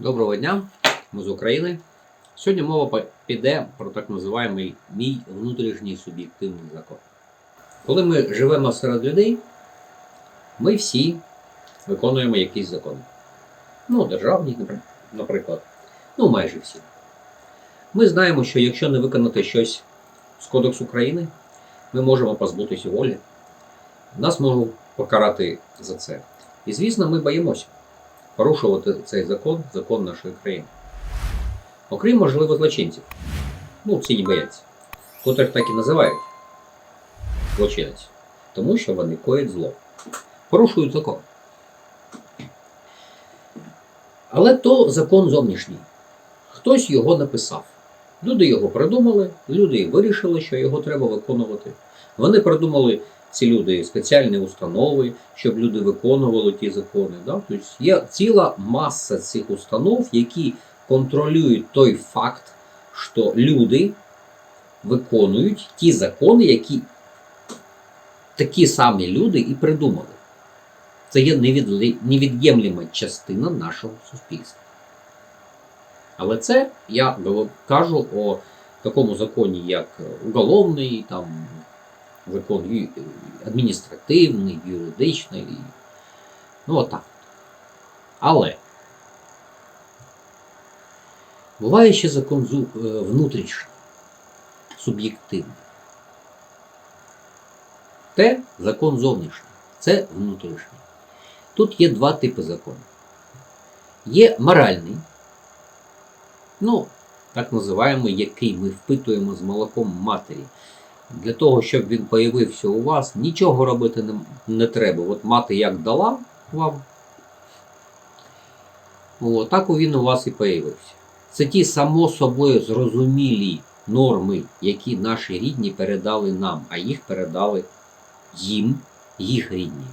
Доброго дня, ми з України. Сьогодні мова піде про так називаємий мій внутрішній суб'єктивний закон. Коли ми живемо серед людей, ми всі виконуємо якісь закони. Ну, державні, наприклад. Ну, майже всі. Ми знаємо, що якщо не виконати щось з Кодексу України, ми можемо позбутися волі. Нас можуть покарати за це. І звісно, ми боїмося порушувати цей закон, закон нашої країни. Окрім, можливо, злочинців. Ну, не бояться. Котрих так і називають злочинець. Тому що вони коять зло. Порушують закон. Але то закон зовнішній. Хтось його написав. Люди його придумали, люди вирішили, що його треба виконувати. Вони придумали ці люди спеціальні установи, щоб люди виконували ті закони. Да? Тобто є ціла маса цих установ, які контролюють той факт, що люди виконують ті закони, які такі самі люди і придумали. Це є невід'ємлема частина нашого суспільства. Але це я кажу о такому законі, як уголовний, там, закон адміністративний, юридичний. Ну, отак. Але буває ще закон е, внутрішній, суб'єктивний. Те закон зовнішній, це внутрішній. Тут є два типи законів. Є моральний, ну, так називаємо, який ми впитуємо з молоком матері. Для того, щоб він появився у вас, нічого робити не, не треба. От мати як дала вам, о, так він у вас і появився. Це ті само собою зрозумілі норми, які наші рідні передали нам, а їх передали їм, їх рідні.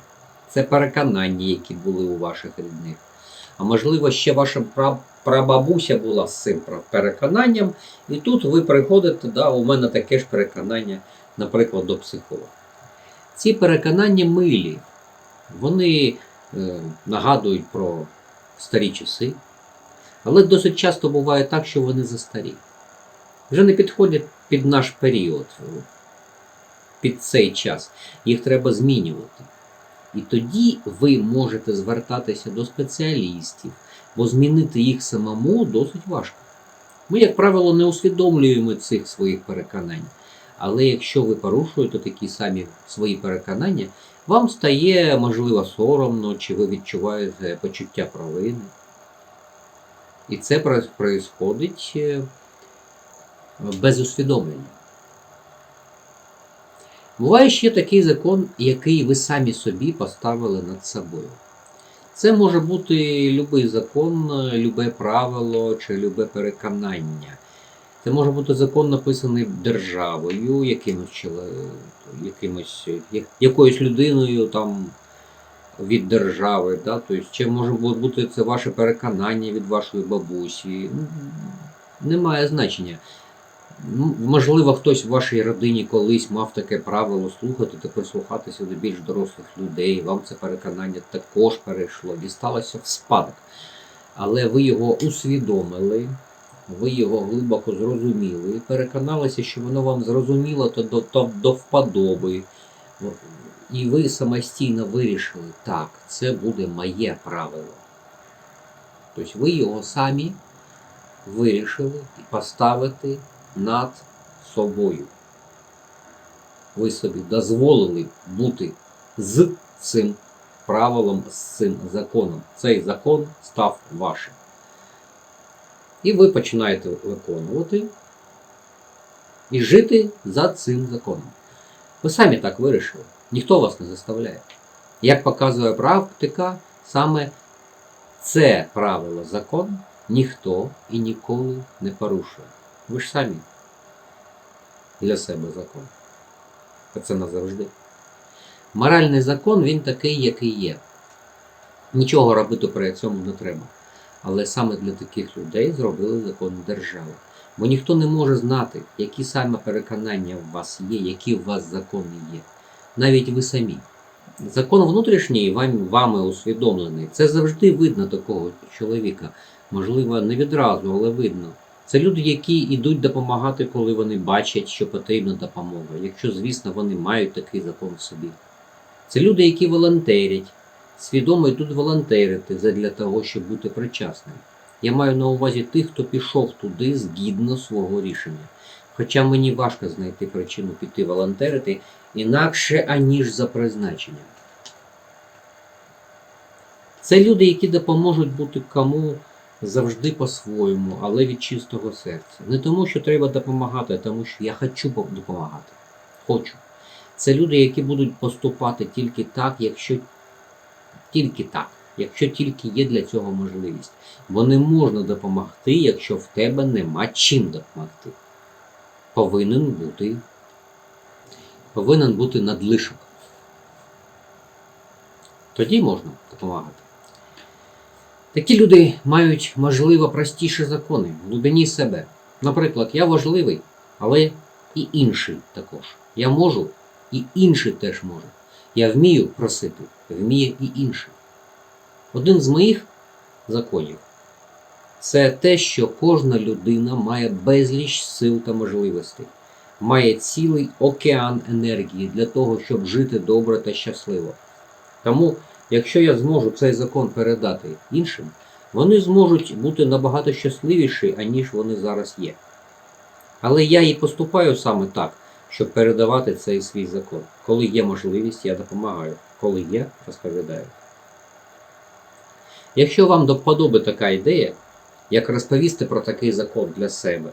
Це переконання, які були у ваших рідних. А можливо, ще ваша прабабуся була з цим переконанням, і тут ви приходите, да, у мене таке ж переконання, наприклад, до психолога. Ці переконання милі, вони е, нагадують про старі часи, але досить часто буває так, що вони застарі. Вже не підходять під наш період, під цей час. Їх треба змінювати. І тоді ви можете звертатися до спеціалістів, бо змінити їх самому досить важко. Ми, як правило, не усвідомлюємо цих своїх переконань. Але якщо ви порушуєте такі самі свої переконання, вам стає, можливо, соромно, чи ви відчуваєте почуття провини. І це происходить е, без усвідомлення. Буває ще такий закон, який ви самі собі поставили над собою. Це може бути будь-який закон, любе правило чи любе переконання. Це може бути закон, написаний державою, якимось, якимось якоюсь людиною там, від держави. Да? Тобто, чи може бути це ваше переконання від вашої бабусі. Немає значення. Ну, Можливо, хтось в вашій родині колись мав таке правило слухати та прислухатися до більш дорослих людей. Вам це переконання також перейшло, дісталося в спадок. Але ви його усвідомили, ви його глибоко зрозуміли, переконалися, що воно вам зрозуміло то до, то до вподоби. І ви самостійно вирішили, так, це буде моє правило. Тобто ви його самі вирішили поставити над собою. Ви собі дозволили бути з цим правилом, з цим законом. Цей закон став вашим. І ви починаєте виконувати і жити за цим законом. Ви самі так вирішили. Ніхто вас не заставляє. Як показує практика, саме це правило закон ніхто і ніколи не порушує. Ви ж самі для себе закон. А це назавжди. Моральний закон він такий, який є. Нічого робити при цьому не треба. Але саме для таких людей зробили закон держави. Бо ніхто не може знати, які саме переконання у вас є, які у вас закони є. Навіть ви самі. Закон внутрішній вам- вами усвідомлений. Це завжди видно такого чоловіка. можливо, не відразу, але видно. Це люди, які йдуть допомагати, коли вони бачать, що потрібна допомога, якщо, звісно, вони мають такий закон в собі. Це люди, які волонтерять, свідомо йдуть волонтерити для того, щоб бути причасним. Я маю на увазі тих, хто пішов туди згідно свого рішення. Хоча мені важко знайти причину піти волонтерити інакше, аніж за призначенням. Це люди, які допоможуть бути кому завжди по-своєму, але від чистого серця. Не тому, що треба допомагати, а тому, що я хочу допомагати. Хочу. Це люди, які будуть поступати тільки так, якщо тільки так, якщо тільки є для цього можливість. Бо не можна допомогти, якщо в тебе нема чим допомогти. Повинен бути, повинен бути надлишок. Тоді можна допомагати. Такі люди мають, можливо, простіші закони в глибині себе. Наприклад, я важливий, але і інший також. Я можу, і інший теж може. Я вмію просити, вміє і інший. Один з моїх законів це те, що кожна людина має безліч сил та можливостей, має цілий океан енергії для того, щоб жити добре та щасливо. Тому, якщо я зможу цей закон передати іншим, вони зможуть бути набагато щасливіші, аніж вони зараз є. Але я і поступаю саме так, щоб передавати цей свій закон. Коли є можливість, я допомагаю. Коли є, розповідаю. Якщо вам до така ідея, як розповісти про такий закон для себе,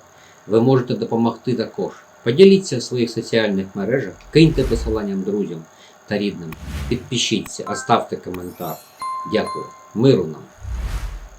ви можете допомогти також. Поділіться в своїх соціальних мережах, киньте посиланням друзям та рідним, підпишіться, оставте коментар. Дякую. Миру нам!